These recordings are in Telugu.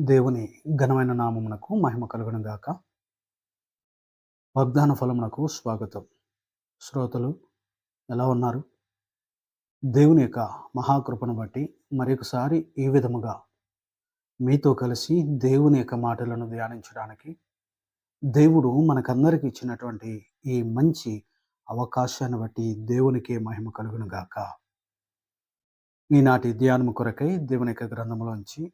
దేవుని ఘనమైన నామమునకు మహిమ కలుగును గాక. వాగ్దాన ఫలమునకు స్వాగతం. శ్రోతలు ఎలా ఉన్నారు? దేవుని యొక్క మహాకృపను బట్టి మరొకసారి ఈ విధముగా మీతో కలిసి దేవుని యొక్క మాటలను ధ్యానించడానికి దేవుడు మనకందరికి ఇచ్చినటువంటి ఈ మంచి అవకాశాన్ని బట్టి దేవునికే మహిమ కలుగును గాక. ఈనాటి ధ్యానము కొరకై దేవుని యొక్క గ్రంథంలోంచి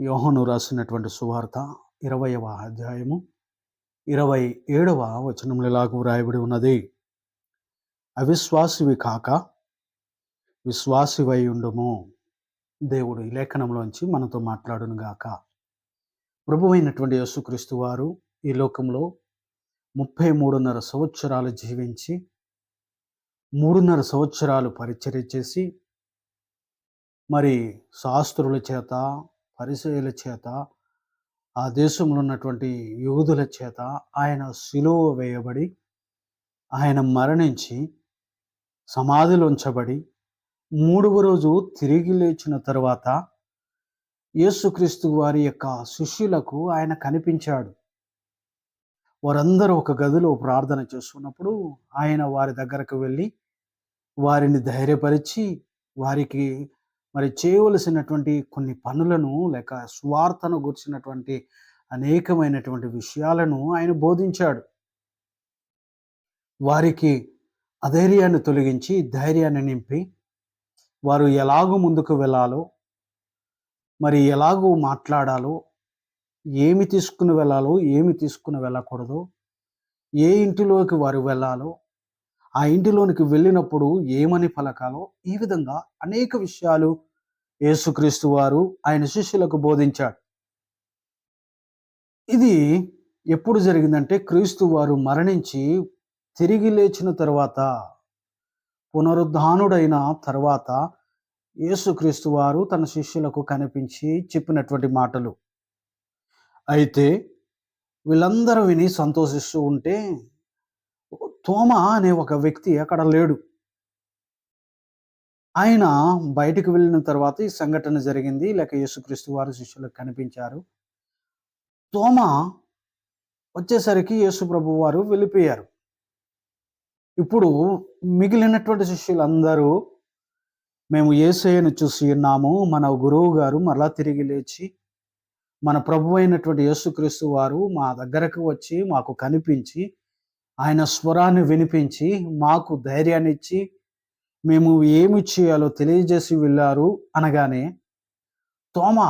యోహను రాసినటువంటి సువార్త ఇరవయవ అధ్యాయము ఇరవై ఏడవ వచనంలో ఇలాగూ వ్రాయబడి ఉన్నది. అవిశ్వాసివి కాక విశ్వాసివై ఉండము. దేవుడు ఈ లేఖనంలోంచి మనతో మాట్లాడును గాక. ప్రభు అయినటువంటి యేసుక్రీస్తు వారు ఈ లోకంలో ముప్పై మూడున్నర సంవత్సరాలు జీవించి మూడున్నర సంవత్సరాలు పరిచర్య చేసి మరి శాస్త్రుల చేత పరిసయుల చేత ఆ దేశంలో ఉన్నటువంటి యూదుల చేత ఆయన సిలువ వేయబడి ఆయన మరణించి సమాధిలో ఉంచబడి మూడవ రోజు తిరిగి లేచిన తర్వాత యేసుక్రీస్తు వారి యొక్క శిష్యులకు ఆయన కనిపించాడు. వారందరూ ఒక గదిలో ప్రార్థన చేస్తున్నప్పుడు ఆయన వారి దగ్గరకు వెళ్ళి వారిని ధైర్యపరిచి వారికి మరి చేయవలసినటువంటి కొన్ని పనులను లేక స్వార్థను గుర్చినటువంటి అనేకమైనటువంటి విషయాలను ఆయన బోధించాడు. వారికి అధైర్యాన్ని తొలగించి ధైర్యాన్ని నింపి వారు ఎలాగూ ముందుకు వెళ్ళాలో మరి ఎలాగూ మాట్లాడాలో ఏమి తీసుకుని వెళ్ళాలో ఏమి తీసుకుని వెళ్ళకూడదు ఏ ఇంటిలోకి వారు వెళ్ళాలో ఆ ఇంటిలోనికి వెళ్ళినప్పుడు ఏమని పలకాలో ఈ విధంగా అనేక విషయాలు యేసుక్రీస్తు వారు ఆయన శిష్యులకు బోధించాడు. ఇది ఎప్పుడు జరిగిందంటే క్రీస్తు వారు మరణించి తిరిగి లేచిన తర్వాత పునరుద్ధానుడైన తర్వాత యేసుక్రీస్తు వారు తన శిష్యులకు కనిపించి చెప్పినటువంటి మాటలు. అయితే వీళ్ళందరూ విని సంతోషిస్తూ ఉంటే తోమ అనే ఒక వ్యక్తి అక్కడ లేడు. ఆయన బయటికి వెళ్ళిన తర్వాత ఈ సంఘటన జరిగింది. లేక యేసుక్రీస్తు వారు శిష్యులకు కనిపించారు. తోమ వచ్చేసరికి యేసు ప్రభు వారు వెళ్ళిపోయారు. ఇప్పుడు మిగిలినటువంటి శిష్యులందరూ మేము ఏసయ్యను చూసి ఉన్నాము. మన గురువు గారు మరలా తిరిగి లేచి మన ప్రభు అయినటువంటి యేసుక్రీస్తు వారు మా దగ్గరకు వచ్చి మాకు కనిపించి ఆయన స్వరాన్ని వినిపించి మాకు ధైర్యాన్ని ఇచ్చి మేము ఏమి చేయాలో తెలియజేసి వెళ్ళారు అనగానే తోమ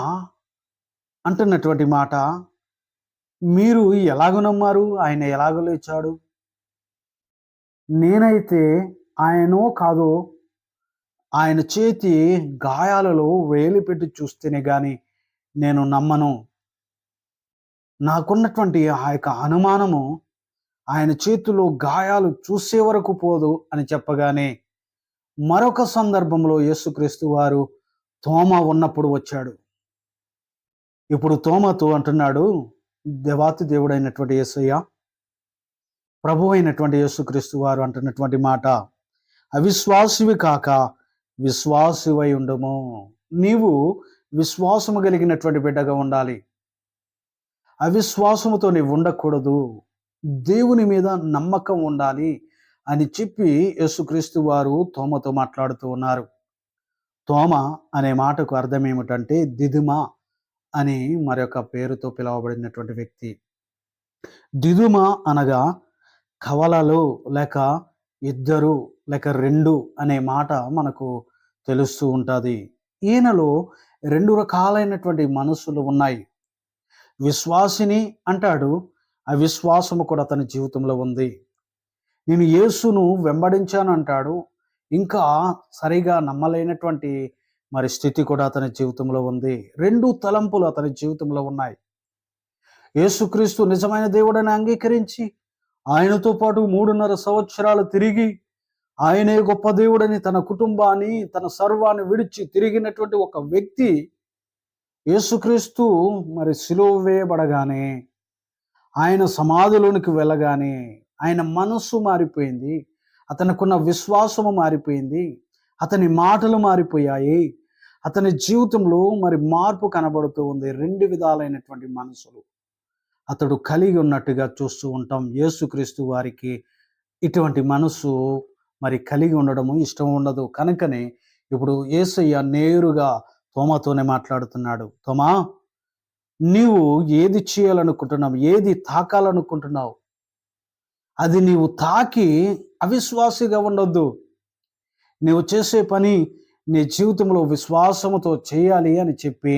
అంటున్నటువంటి మాట మీరు ఎలాగ నమ్మారు? ఆయన ఎలాగ లేచాడు? నేనైతే ఆయనో కాదో ఆయన చేతి గాయాలలో వేలు పెట్టి చూస్తేనే కానీ నేను నమ్మను. నాకున్నటువంటి ఆ యొక్క అనుమానము ఆయన చేతిలో గాయాలు చూసే వరకు పోదు అని చెప్పగానే మరొక సందర్భంలో యేసుక్రీస్తు వారు తోమ ఉన్నప్పుడు వచ్చాడు. ఇప్పుడు తోమతో అంటున్నాడు దేవాతి దేవుడైనటువంటి యేసయ్య ప్రభు అయినటువంటి యేసుక్రీస్తు వారు అంటున్నటువంటి మాట అవిశ్వాసివి కాక విశ్వాసివై ఉండము. నీవు విశ్వాసము కలిగినటువంటి బిడ్డగా ఉండాలి. అవిశ్వాసముతో నీవు ఉండకూడదు. దేవుని మీద నమ్మకం ఉండాలి. అని చెప్పి యేసుక్రీస్తు వారు తోమతో మాట్లాడుతూ ఉన్నారు. తోమ అనే మాటకు అర్థం ఏమిటంటే దిదుమ అని మరొక పేరుతో పిలువబడినటువంటి వ్యక్తి. దిదుమ అనగా కవలలు లేక ఇద్దరు లేక రెండు అనే మాట మనకు తెలుస్తూ ఉంటుంది. ఈయనలో రెండు రకాలైనటువంటి మనసులు ఉన్నాయి. విశ్వాసిని అంటాడు ఆ విశ్వాసము కూడా అతని జీవితంలో ఉంది. నేను యేసును వెంబడించాను అంటాడు ఇంకా సరిగా నమ్మలేనటువంటి మరి స్థితి కూడా అతని జీవితంలో ఉంది. రెండు తలంపులు అతని జీవితంలో ఉన్నాయి. యేసుక్రీస్తు నిజమైన దేవుడని అంగీకరించి ఆయనతో పాటు మూడున్నర సంవత్సరాలు తిరిగి ఆయనే గొప్ప దేవుడని తన కుటుంబాన్ని తన సర్వాన్ని విడిచి తిరిగినటువంటి ఒక వ్యక్తి యేసుక్రీస్తు మరి సిలువ వేయబడగానే ఆయన సమాధిలోనికి వెళ్ళగానే ఆయన మనస్సు మారిపోయింది. అతనుకున్న విశ్వాసము మారిపోయింది. అతని మాటలు మారిపోయాయి. అతని జీవితంలో మరి మార్పు కనబడుతూ ఉంది. రెండు విధాలైనటువంటి మనసులు. అతడు కలిగి ఉన్నట్టుగా చూస్తూ ఉంటాం. యేసుక్రీస్తు వారికి ఇటువంటి మనసు మరి కలిగి ఉండడము ఇష్టం ఉండదు. కనుకనే ఇప్పుడు యేసయ్య నేరుగా తోమతోనే మాట్లాడుతున్నాడు. తోమా నీవు ఏది చేయాలనుకుంటున్నావు? ఏది తాకాలనుకుంటున్నావు? అది నీవు తాకి అవిశ్వాసిగా ఉండొద్దు. నీవు చేసే పని నీ జీవితంలో విశ్వాసముతో చేయాలి అని చెప్పి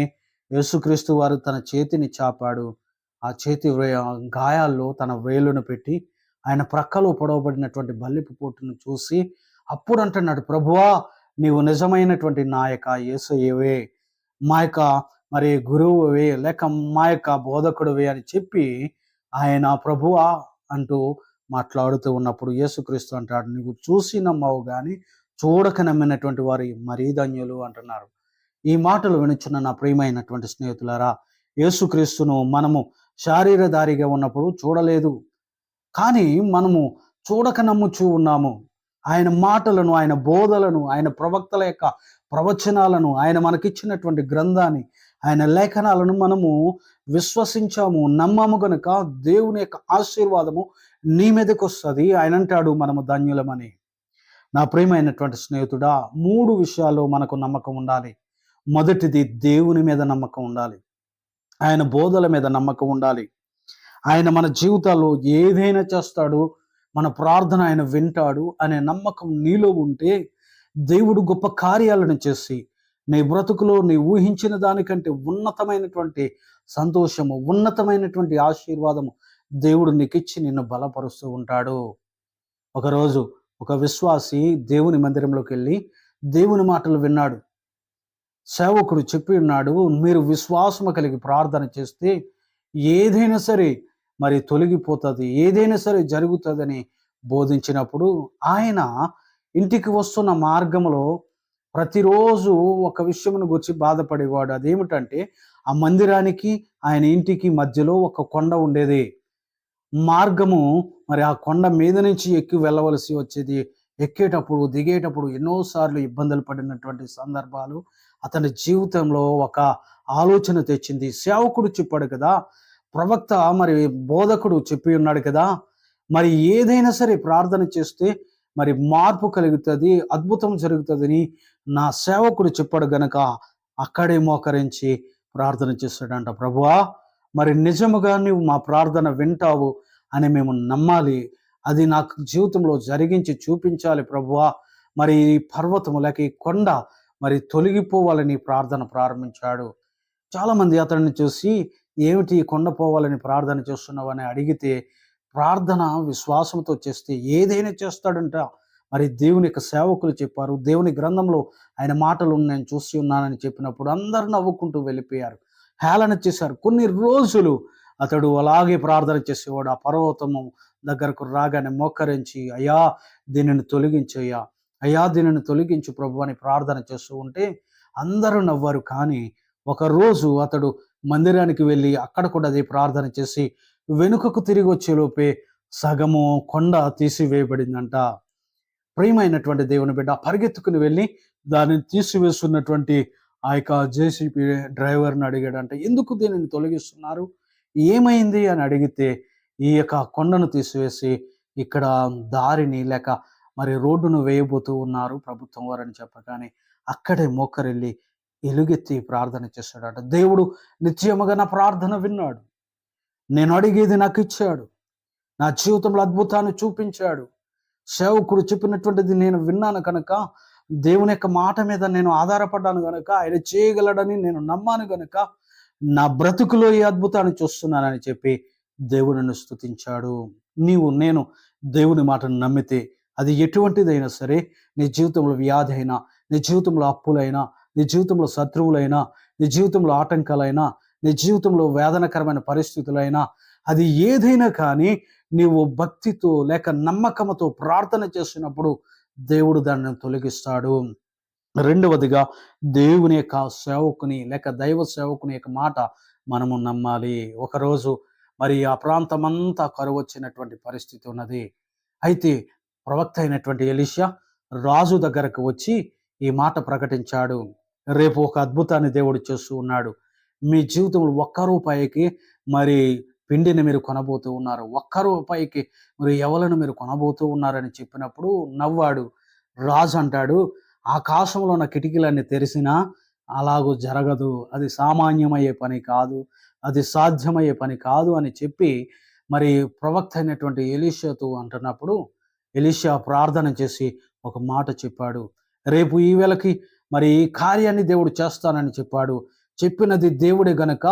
యేసుక్రీస్తు వారు తన చేతిని చాపాడు. ఆ చేతి గాయాల్లో తన వేలును పెట్టి ఆయన ప్రక్కలో పొడవబడినటువంటి బల్లిపు పోటును చూసి అప్పుడు అంటున్నాడు ప్రభువా నీవు నిజమైనటువంటి నాయక ఏసయ్యవే మా యొక్క మరి గురువువే లేక మా యొక్క బోధకుడువే అని చెప్పి ఆయన ప్రభువా అంటూ మాట్లాడుతూ ఉన్నప్పుడు యేసుక్రీస్తు అంటాడు నీవు చూసి నమ్మవు కానీ చూడక నమ్మినటువంటి వారి మరీ ధన్యులు అంటున్నారు. ఈ మాటలు వినుచున్న నా ప్రియమైనటువంటి స్నేహితులారా యేసుక్రీస్తును మనము శారీరధారిగా ఉన్నప్పుడు చూడలేదు. కానీ మనము చూడక నమ్ముచూ ఉన్నాము. ఆయన మాటలను ఆయన బోధలను ఆయన ప్రవక్తల యొక్క ప్రవచనాలను ఆయన మనకిచ్చినటువంటి గ్రంథాన్ని ఆయన లేఖనాలను మనము విశ్వసించాము నమ్మము గనుక దేవుని యొక్క ఆశీర్వాదము నీ మీదకి వస్తుంది. ఆయన అంటాడు మనము ధన్యులమని. నా ప్రియమైనటువంటి స్నేహితుడా మూడు విషయాల్లో మనకు నమ్మకం ఉండాలి. మొదటిది దేవుని మీద నమ్మకం ఉండాలి. ఆయన బోధల మీద నమ్మకం ఉండాలి. ఆయన మన జీవితాల్లో ఏదైనా చేస్తాడు మన ప్రార్థన ఆయన వింటాడు అనే నమ్మకం నీలో ఉంటే దేవుడు గొప్ప కార్యాలను చేసి నీ బ్రతుకులో నీ ఊహించిన దానికంటే ఉన్నతమైనటువంటి సంతోషము ఉన్నతమైనటువంటి ఆశీర్వాదము దేవుడు నీకిచ్చి నిన్ను బలపరుస్తూ ఉంటాడు. ఒకరోజు ఒక విశ్వాసి దేవుని మందిరంలోకి వెళ్ళి దేవుని మాటలు విన్నాడు. సేవకుడు చెప్పి ఉన్నాడు మీరు విశ్వాసము కలిగి ప్రార్థన చేస్తే ఏదైనా సరే మరి తొలగిపోతుంది ఏదైనా సరే జరుగుతుందని బోధించినప్పుడు ఆయన ఇంటికి వస్తున్న మార్గంలో ప్రతిరోజు ఒక విషయమును గురించి బాధపడేవాడు. అదేమిటంటే ఆ మందిరానికి ఆయన ఇంటికి మధ్యలో ఒక కొండ ఉండేది. మార్గము మరి ఆ కొండ మీద నుంచి ఎక్కి వెళ్ళవలసి వచ్చేది. ఎక్కేటప్పుడు దిగేటప్పుడు ఎన్నోసార్లు ఇబ్బందులు పడినటువంటి సందర్భాలు. అతని జీవితంలో ఒక ఆలోచన తెచ్చింది. సేవకుడు చెప్పాడు కదా ప్రవక్త మరి బోధకుడు చెప్పి ఉన్నాడు కదా మరి ఏదైనా సరే ప్రార్థన చేస్తే మరి మార్పు కలుగుతుంది అద్భుతం జరుగుతుందని నా సేవకుడు చెప్పాడు గనక అక్కడే మోకరించి ప్రార్థన చేస్తాడంట. ప్రభువా మరి నిజముగా నువ్వు మా ప్రార్థన వింటావు అని మేము నమ్మాలి. అది నాకు జీవితంలో జరిగించి చూపించాలి ప్రభువా. మరి ఈ పర్వతము లేక ఈ కొండ మరి తొలగిపోవాలని ప్రార్థన ప్రారంభించాడు. చాలామంది అతడిని చూసి ఏమిటి కొండ పోవాలని ప్రార్థన చేస్తున్నావు? అని అడిగితే ప్రార్థన విశ్వాసంతో చేస్తే ఏదైనా చేస్తాడంట. మరి దేవుని యొక్క సేవకులు చెప్పారు. దేవుని గ్రంథంలో ఆయన మాటలు నేను చూసి ఉన్నానని చెప్పినప్పుడు అందరు నవ్వుకుంటూ వెళ్ళిపోయారు. హేళన చేశారు. కొన్ని రోజులు అతడు అలాగే ప్రార్థన చేసేవాడు. ఆ పర్వతము దగ్గరకు రాగానే మోకరించి అయ్యా దీనిని తొలగించయ్యా అయ్యా. దీనిని తొలగించు ప్రభు అని ప్రార్థన చేస్తూ ఉంటే అందరూ నవ్వారు. కానీ ఒకరోజు అతడు మందిరానికి వెళ్ళి అక్కడ కూడా అదే ప్రార్థన చేసి వెనుకకు తిరిగి వచ్చేలోపే సగము కొండ తీసివేయబడిందంట. ప్రియమైనటువంటి దేవుని బిడ్డ పరిగెత్తుకుని వెళ్ళి దానిని తీసివేస్తున్నటువంటి ఆ యొక్క జేసీపీ డ్రైవర్ని అడిగాడంట ఎందుకు దీనిని తొలగిస్తున్నారు? ఏమైంది? అని అడిగితే ఈ యొక్క కొండను తీసివేసి ఇక్కడ దారిని లేక మరి రోడ్డును వేయబోతూ ఉన్నారు ప్రభుత్వం వారని చెప్పగానే అక్కడే మోకరెళ్ళి ఎలుగెత్తి ప్రార్థన చేశాడట దేవుడు నిత్యముగా నా ప్రార్థన విన్నాడు. నేను అడిగేది నాకు ఇచ్చాడు. నా జీవితంలో అద్భుతాన్ని చూపించాడు. సేవకుడు చెప్పినటువంటిది నేను విన్నాను కనుక దేవుని యొక్క మాట మీద నేను ఆధారపడ్డాను కనుక ఆయన చేయగలడని నేను నమ్మాను కనుక నా బ్రతుకులో ఈ అద్భుతాన్ని చూస్తున్నానని చెప్పి దేవుడిని స్తుతించాడు. నీవు నేను దేవుని మాటను నమ్మితే అది ఎటువంటిదైనా సరే నీ జీవితంలో వ్యాధి అయినా నీ జీవితంలో అప్పులైనా నీ జీవితంలో శత్రువులైనా నీ జీవితంలో ఆటంకాలైనా నీ జీవితంలో వేదనకరమైన పరిస్థితులైనా అది ఏదైనా కానీ నీవు భక్తితో లేక నమ్మకంతో ప్రార్థన చేసినప్పుడు దేవుడు దాన్ని తొలగిస్తాడు. రెండవదిగా దేవుని యొక్క సేవకుని లేక దైవ సేవకుని యొక్క మాట మనము నమ్మాలి. ఒకరోజు మరి ఆ ప్రాంతమంతా కరువు వచ్చినటువంటి పరిస్థితి ఉన్నది. అయితే ప్రవక్త అయినటువంటి ఎలిషా రాజు దగ్గరకు వచ్చి ఈ మాట ప్రకటించాడు. రేపు ఒక అద్భుతాన్ని దేవుడు చేస్తూ ఉన్నాడు. మీ జీవితంలో ఒక్క రూపాయికి మరి పిండిని మీరు కొనబోతూ ఉన్నారు. ఒక్క రూపాయికి మరి ఎవలను మీరు కొనబోతూ ఉన్నారని చెప్పినప్పుడు నవ్వాడు. రాజు అంటాడు ఆకాశంలో ఉన్న కిటికీలన్నీ తెరిసినా అలాగూ జరగదు. అది సామాన్యమయ్యే పని కాదు. అది సాధ్యమయ్యే పని కాదు అని చెప్పి మరి ప్రవక్త అయినటువంటి ఎలీషాతో అంటున్నప్పుడు ఎలీషా ప్రార్థన చేసి ఒక మాట చెప్పాడు. రేపు ఈ వేళకి మరి ఈ కార్యాన్ని దేవుడు చేస్తానని చెప్పాడు. చెప్పినది దేవుడే గనక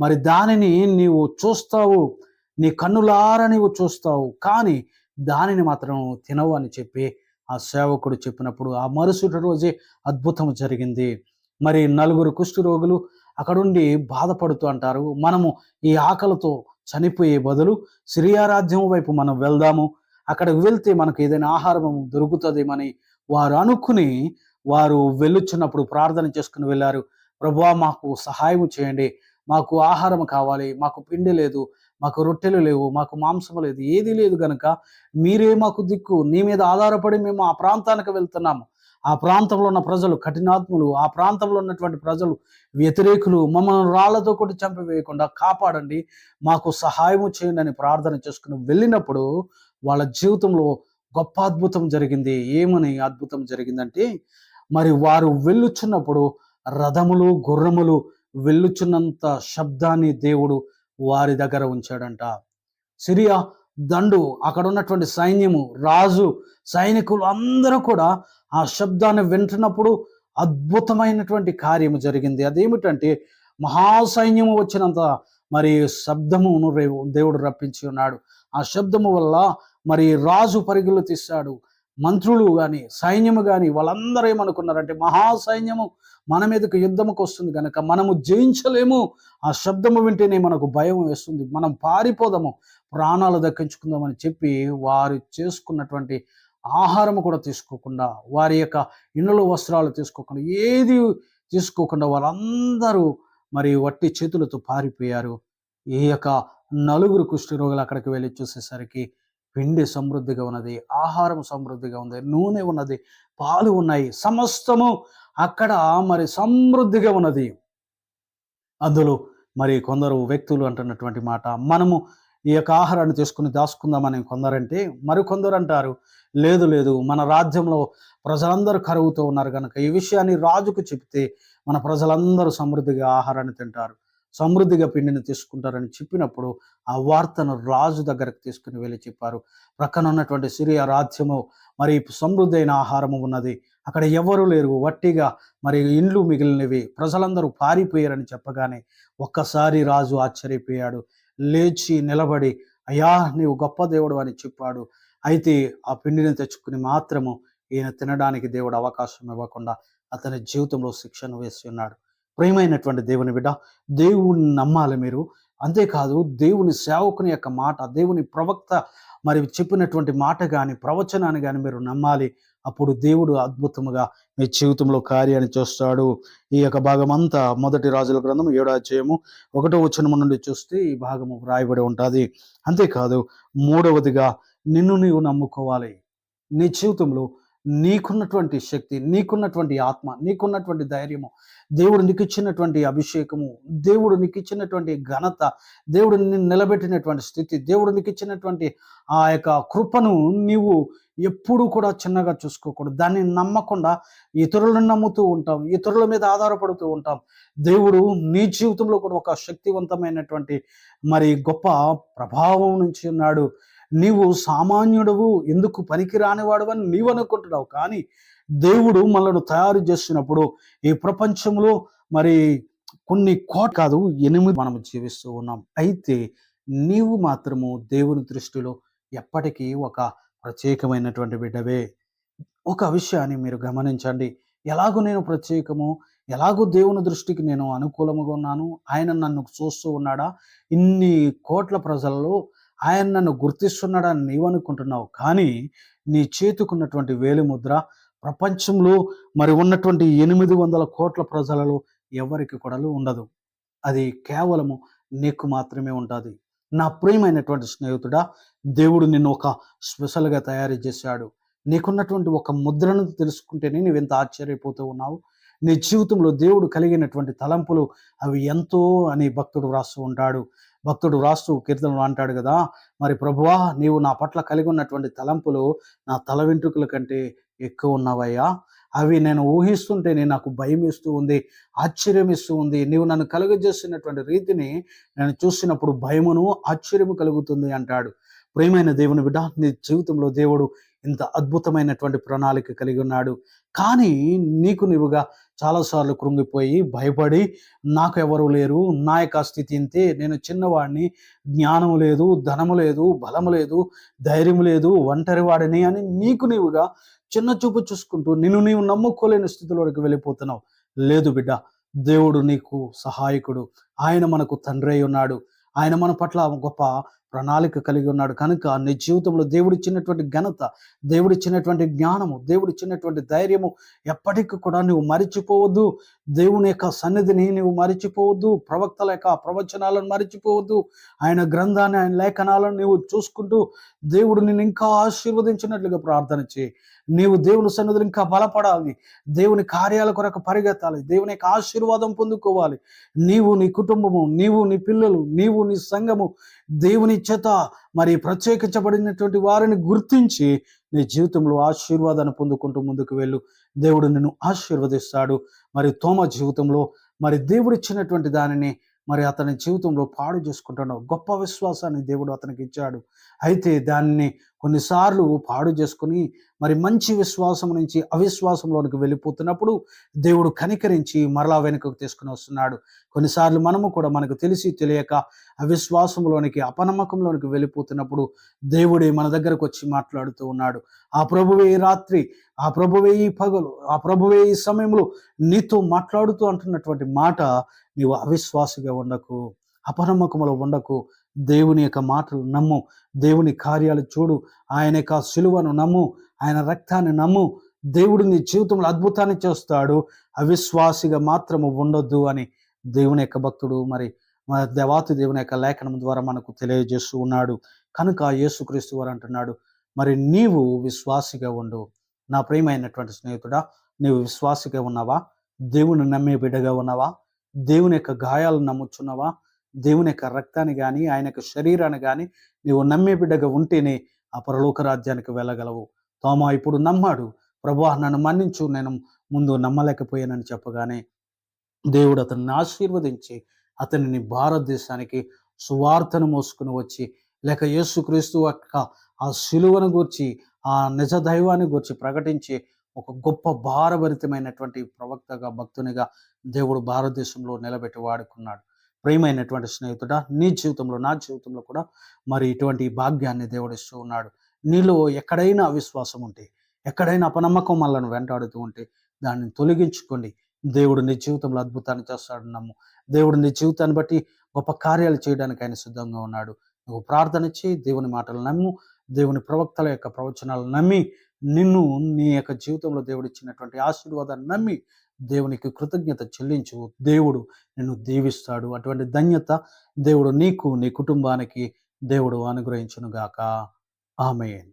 మరి దానిని నీవు చూస్తావు. నీ కన్నులారా నీవు చూస్తావు. కానీ దానిని మాత్రం తినవు అని చెప్పి ఆ సేవకుడు చెప్పినప్పుడు ఆ మరుసటి రోజే అద్భుతం జరిగింది. మరి నలుగురు కుష్టి రోగులు అక్కడుండి బాధపడుతూ అంటారు. మనము ఈ ఆకలితో చనిపోయే బదులు సిరియారాజ్యం వైపు మనం వెళ్దాము. అక్కడికి వెళ్తే మనకు ఏదైనా ఆహారం దొరుకుతుందేమని వారు అనుకుని వారు వెళ్ళుచున్నప్పుడు ప్రార్థన చేసుకుని వెళ్ళారు. ప్రభువా మాకు సహాయం చేయండి. మాకు ఆహారం కావాలి మాకు పిండి లేదు మాకు రొట్టెలు లేవు మాకు మాంసం లేదు ఏది లేదు గనక మీరే మాకు దిక్కు. నీ మీద ఆధారపడి మేము ఆ ప్రాంతానికి వెళ్తున్నాము. ఆ ప్రాంతంలో ఉన్న ప్రజలు కఠినాత్ములు ఆ ప్రాంతంలో ఉన్నటువంటి ప్రజలు వ్యతిరేకులు మమ్మల్ని రాళ్ళతో కొట్టి చంపివేయకుండా కాపాడండి. మాకు సహాయం చేయండి అని ప్రార్థన చేసుకుని వెళ్ళినప్పుడు వాళ్ళ జీవితంలో గొప్ప అద్భుతం జరిగింది. ఏమని అద్భుతం జరిగిందంటే మరి వారు వెళ్ళుచున్నప్పుడు రథములు గుర్రములు వెళ్ళుచున్నంత శబ్దాన్ని దేవుడు వారి దగ్గర ఉంచాడంట. సిరియా దండు అక్కడ ఉన్నటువంటి సైన్యము రాజు సైనికులు అందరూ కూడా ఆ శబ్దాన్ని వింటున్నప్పుడు అద్భుతమైనటువంటి కార్యము జరిగింది. అదేమిటంటే మహాసైన్యము వచ్చినంత మరి శబ్దమును రేవు దేవుడు రప్పించి ఉన్నాడు. ఆ శబ్దము వల్ల మరి రాజు పరుగులు తీశాడు. మంత్రులు కానీ సైన్యము కానీ వాళ్ళందరూ ఏమనుకున్నారంటే మహాసైన్యము మన మీదకు యుద్ధముకు వస్తుంది కనుక మనము జయించలేము. ఆ శబ్దము వింటేనే మనకు భయం వేస్తుంది. మనం పారిపోదాము. ప్రాణాలు దక్కించుకుందామని చెప్పి వారు చేసుకున్నటువంటి ఆహారము కూడా తీసుకోకుండా వారి యొక్క ఇళ్ళలో వస్త్రాలు తీసుకోకుండా ఏది తీసుకోకుండా వాళ్ళందరూ మరి వట్టి చేతులతో పారిపోయారు. ఈ యొక్క నలుగురు కుష్ఠరోగులు అక్కడికి వెళ్ళి చూసేసరికి పిండి సమృద్ధిగా ఉన్నది ఆహారం సమృద్ధిగా ఉంది నూనె ఉన్నది పాలు ఉన్నాయి సమస్తము అక్కడ మరి సమృద్ధిగా ఉన్నది. అందులో మరి కొందరు వ్యక్తులు అంటున్నటువంటి మాట మనము ఈ యొక్క ఆహారాన్ని తీసుకుని దాచుకుందామని కొందరంటే మరికొందరు అంటారు లేదు లేదు మన రాజ్యంలో ప్రజలందరూ కరువుతో ఉన్నారు కనుక ఈ విషయాన్ని రాజుకు చెప్తే మన ప్రజలందరూ సమృద్ధిగా ఆహారాన్ని తింటారు. సమృద్ధిగా పిండిని తీసుకుంటారని చెప్పినప్పుడు ఆ వార్తను రాజు దగ్గరకు తీసుకుని వెళ్ళి చెప్పారు. ప్రక్కన ఉన్నటువంటి సిరియా రాజ్యము మరి సమృద్ధి అయిన ఆహారము ఉన్నది. అక్కడ ఎవరు లేరు. వట్టిగా మరి ఇండ్లు మిగిలినవి. ప్రజలందరూ పారిపోయారని చెప్పగానే ఒక్కసారి రాజు ఆశ్చర్యపోయాడు. లేచి నిలబడి అయ్యా నీవు గొప్ప దేవుడు అని చెప్పాడు. అయితే ఆ పిండిని తెచ్చుకుని మాత్రము ఈయన తినడానికి దేవుడు అవకాశం ఇవ్వకుండా అతని జీవితంలో శిక్షను వేసి ఉన్నాడు. ప్రియమైనటువంటి దేవుని బిడ్డ దేవుణ్ణి నమ్మాలి మీరు. అంతేకాదు దేవుని సేవకుని యొక్క మాట దేవుని ప్రవక్త మరి చెప్పినటువంటి మాట కానీ ప్రవచనాన్ని కానీ మీరు నమ్మాలి. అప్పుడు దేవుడు అద్భుతముగా మీ జీవితంలో కార్యాన్ని చేస్తాడు. ఈ యొక్క భాగం అంతా మొదటి రాజుల గ్రంథం ఏడో అధ్యాయము ఒకటో వచనము నుండి చూస్తే ఈ భాగము వ్రాయబడి ఉంటుంది. అంతేకాదు మూడవదిగా నిన్ను నీవు నమ్ముకోవాలి. నీ జీవితంలో నీకున్నటువంటి శక్తి నీకున్నటువంటి ఆత్మ నీకున్నటువంటి ధైర్యము దేవుడు నీకు ఇచ్చినటువంటి అభిషేకము దేవుడు నీకు ఇచ్చినటువంటి ఘనత దేవుడు నిన్ను నిలబెట్టినటువంటి స్థితి దేవుడు నీకు ఇచ్చినటువంటి ఆ యొక్క కృపను నీవు ఎప్పుడూ కూడా చిన్నగా చూసుకోకూడదు. దాన్ని నమ్మకుండా ఇతరులను నమ్ముతూ ఉంటాం ఇతరుల మీద ఆధారపడుతూ ఉంటాం. దేవుడు నీ జీవితంలో కూడా ఒక శక్తివంతమైనటువంటి మరి గొప్ప ప్రభావం నుంచి ఉన్నాడు. నీవు సామాన్యుడవు ఎందుకు పనికిరానివాడు అని నీవు అనుకుంటున్నావు కానీ దేవుడు మనల్ని తయారు చేస్తున్నప్పుడు ఈ ప్రపంచంలో మరి కొన్ని కోట కాదు ఎనిమిది మనం జీవిస్తూ ఉన్నాం. అయితే నీవు మాత్రము దేవుని దృష్టిలో ఎప్పటికీ ఒక ప్రత్యేకమైనటువంటి బిడ్డవే. ఒక విషయాన్ని మీరు గమనించండి. ఎలాగో నేను ప్రత్యేకము? ఎలాగో దేవుని దృష్టికి నేను అనుకూలముగా ఉన్నాను? ఆయన నన్ను చూస్తూ ఉన్నాడా? ఇన్ని కోట్ల ప్రజలలో ఆయన నన్ను గుర్తిస్తున్నాడని నీవనుకుంటున్నావు. కానీ నీ చేతుకున్నటువంటి వేలిముద్ర ప్రపంచంలో మరి ఉన్నటువంటి ఎనిమిది వందల కోట్ల ప్రజలలో ఎవరికి కూడా ఉండదు. అది కేవలము నీకు మాత్రమే ఉంటుంది. నా ప్రియమైనటువంటి స్నేహితుడా దేవుడు నిన్ను ఒక స్పెషల్గా తయారు చేశాడు. నీకున్నటువంటి ఒక ముద్రను తెలుసుకుంటేనే నువ్వు ఎంత ఆశ్చర్యపోతూ ఉన్నావు. నీ జీవితంలో దేవుడు కలిగినటువంటి తలంపులు అవి ఎంతో అని భక్తుడు వ్రాస్తూ ఉంటాడు. భక్తుడు రాస్తూ కీర్తనలు అంటాడు కదా. మరి ప్రభువా నీవు నా పట్ల కలిగి ఉన్నటువంటి తలంపులు నా తల వెంట్రుకల కంటే ఎక్కువ ఉన్నవయ్యా. అవి నేను ఊహిస్తుంటేనే నాకు భయం ఇస్తూ ఉంది ఆశ్చర్యం ఇస్తూ ఉంది. నీవు నన్ను కలుగజేస్తున్నటువంటి రీతిని నేను చూసినప్పుడు భయమును ఆశ్చర్యము కలుగుతుంది అంటాడు. ప్రేమైన దేవుని బిడ్డ నీ జీవితంలో దేవుడు ఇంత అద్భుతమైనటువంటి ప్రణాళిక కలిగి ఉన్నాడు. కానీ నీకు నీవుగా చాలాసార్లు కృంగిపోయి భయపడి నాకు ఎవరు లేరు నా యొక్క స్థితి ఇంతే. నేను చిన్నవాడిని జ్ఞానము లేదు ధనము లేదు బలము లేదు ధైర్యం లేదు ఒంటరి వాడిని అని నీకు నీవుగా చిన్న చూపు చూసుకుంటూ నిన్ను నీవు నమ్ముకోలేని స్థితిలోకి వెళ్ళిపోతున్నావు. లేదు బిడ్డ దేవుడు నీకు సహాయకుడు. ఆయన మనకు తండ్రి అయి ఉన్నాడు. ఆయన మన పట్ల గొప్ప ప్రణాళిక కలిగి ఉన్నాడు. కనుక నీ జీవితంలో దేవుడిచ్చినటువంటి ఘనత దేవుడిచ్చినటువంటి జ్ఞానము దేవుడిచ్చినటువంటి ధైర్యము ఎప్పటికీ కూడా నువ్వు మరిచిపోవద్దు. దేవుని యొక్క సన్నిధిని నువ్వు మరిచిపోవద్దు. ప్రవక్తల యొక్క ప్రవచనాలను మరిచిపోవద్దు. ఆయన గ్రంథాన్ని ఆయన లేఖనాలను నీవు చూసుకుంటూ దేవుడు నిన్ను ఇంకా ఆశీర్వదించినట్లుగా ప్రార్థన చేయి. నీవు దేవుని సన్నిధులు ఇంకా బలపడాలి. దేవుని కార్యాల కొరకు పరిగెత్తాలి. దేవుని యొక్క ఆశీర్వాదం పొందుకోవాలి. నీవు నీ కుటుంబము నీవు నీ పిల్లలు నీవు నీ సంఘము దేవుని చేత మరి ప్రత్యేకించబడినటువంటి వారిని గుర్తించి నీ జీవితంలో ఆశీర్వాదాన్ని పొందుకుంటూ ముందుకు వెళ్ళు. దేవుడు నిన్ను ఆశీర్వదిస్తాడు. మరి తోమ జీవితంలో మరి దేవుడిచ్చినటువంటి దానిని మరి అతని జీవితంలో పాడు చేసుకుంటున్నావు. గొప్ప విశ్వాసాన్ని దేవుడు అతనికి ఇచ్చాడు. అయితే దాన్ని కొన్నిసార్లు పాడు చేసుకుని మరి మంచి విశ్వాసం నుంచి అవిశ్వాసంలోనికి వెళ్ళిపోతున్నప్పుడు దేవుడు కనికరించి మరలా వెనుకకు తీసుకుని వస్తున్నాడు. కొన్నిసార్లు మనము కూడా మనకు తెలిసి తెలియక అవిశ్వాసంలోనికి అపనమ్మకంలోనికి వెళ్ళిపోతున్నప్పుడు దేవుడే మన దగ్గరకు వచ్చి మాట్లాడుతూ ఉన్నాడు. ఆ ప్రభువే రాత్రి ఆ ప్రభువే ఈ పగలు ఆ ప్రభువే ఈ సమయంలో నీతో మాట్లాడుతూ అంటున్నటువంటి మాట నీవు అవిశ్వాసగా ఉండకు అపనమ్మకములో ఉండకు దేవుని యొక్క మాటలు నమ్ము. దేవుని కార్యాలు చూడు. ఆయన యొక్క సులువను నమ్ము. ఆయన రక్తాన్ని నమ్ము. దేవుడు నీ జీవితంలో అద్భుతాన్ని చేస్తాడు. అవిశ్వాసిగా మాత్రము ఉండొద్దు అని దేవుని యొక్క భక్తుడు మరి దేవాతి దేవుని యొక్క లేఖనం ద్వారా మనకు తెలియజేస్తూ ఉన్నాడు. కనుక యేసుక్రీస్తు వారు అంటున్నాడు మరి నీవు విశ్వాసిగా ఉండు. నా ప్రియమైనటువంటి స్నేహితుడా నీవు విశ్వాసిగా ఉన్నావా? దేవుని నమ్మే బిడ్డగా ఉన్నావా? దేవుని యొక్క గాయాలను నమ్ముచున్నావా? దేవుని యొక్క రక్తాన్ని కానీ ఆయన యొక్క శరీరాన్ని కానీ నీవు నమ్మే బిడ్డగా ఉంటేనే ఆ పరలోక రాజ్యానికి వెళ్ళగలవు. తోమా ఇప్పుడు నమ్మాడు. ప్రభా నన్ను మన్నించు. నేను ముందు నమ్మలేకపోయానని చెప్పగానే దేవుడు అతన్ని ఆశీర్వదించి అతనిని భారతదేశానికి సువార్తను మోసుకుని వచ్చి లేక యేసుక్రీస్తు యొక్క ఆ శిలువను గూర్చి ఆ నిజ దైవాన్ని గూర్చి ప్రకటించి ఒక గొప్ప భారభరితమైనటువంటి ప్రవక్తగా భక్తునిగా దేవుడు భారతదేశంలో నిలబెట్టి వాడుకున్నాడు. ప్రియమైనటువంటి స్నేహితుడ? నీ జీవితంలో నా జీవితంలో కూడా మరి ఇటువంటి భాగ్యాన్ని దేవుడిస్తూ ఉన్నాడు. నీలో ఎక్కడైనా అవిశ్వాసం ఉంటే ఎక్కడైనా అపనమ్మకం మనల్ని వెంటాడుతూ ఉంటే దాన్ని తొలగించుకోండి. దేవుడు నీ జీవితంలో అద్భుతాన్ని చేస్తాడు నమ్ము. దేవుడు నీ జీవితాన్ని బట్టి గొప్ప కార్యాలు చేయడానికి ఆయన సిద్ధంగా ఉన్నాడు. నువ్వు ప్రార్థన చేయి దేవుని మాటలు నమ్ము. దేవుని ప్రవక్తల యొక్క ప్రవచనాలు నమ్మి నిన్ను నీ యొక్క జీవితంలో దేవుడిచ్చినటువంటి ఆశీర్వాదాన్ని నమ్మి దేవునికి కృతజ్ఞత చెల్లించు. దేవుడు నిన్ను దీవిస్తాడు. అటువంటి ధన్యత దేవుడు నీకు నీ కుటుంబానికి దేవుడు అనుగ్రహించునుగాక. ఆమెన్.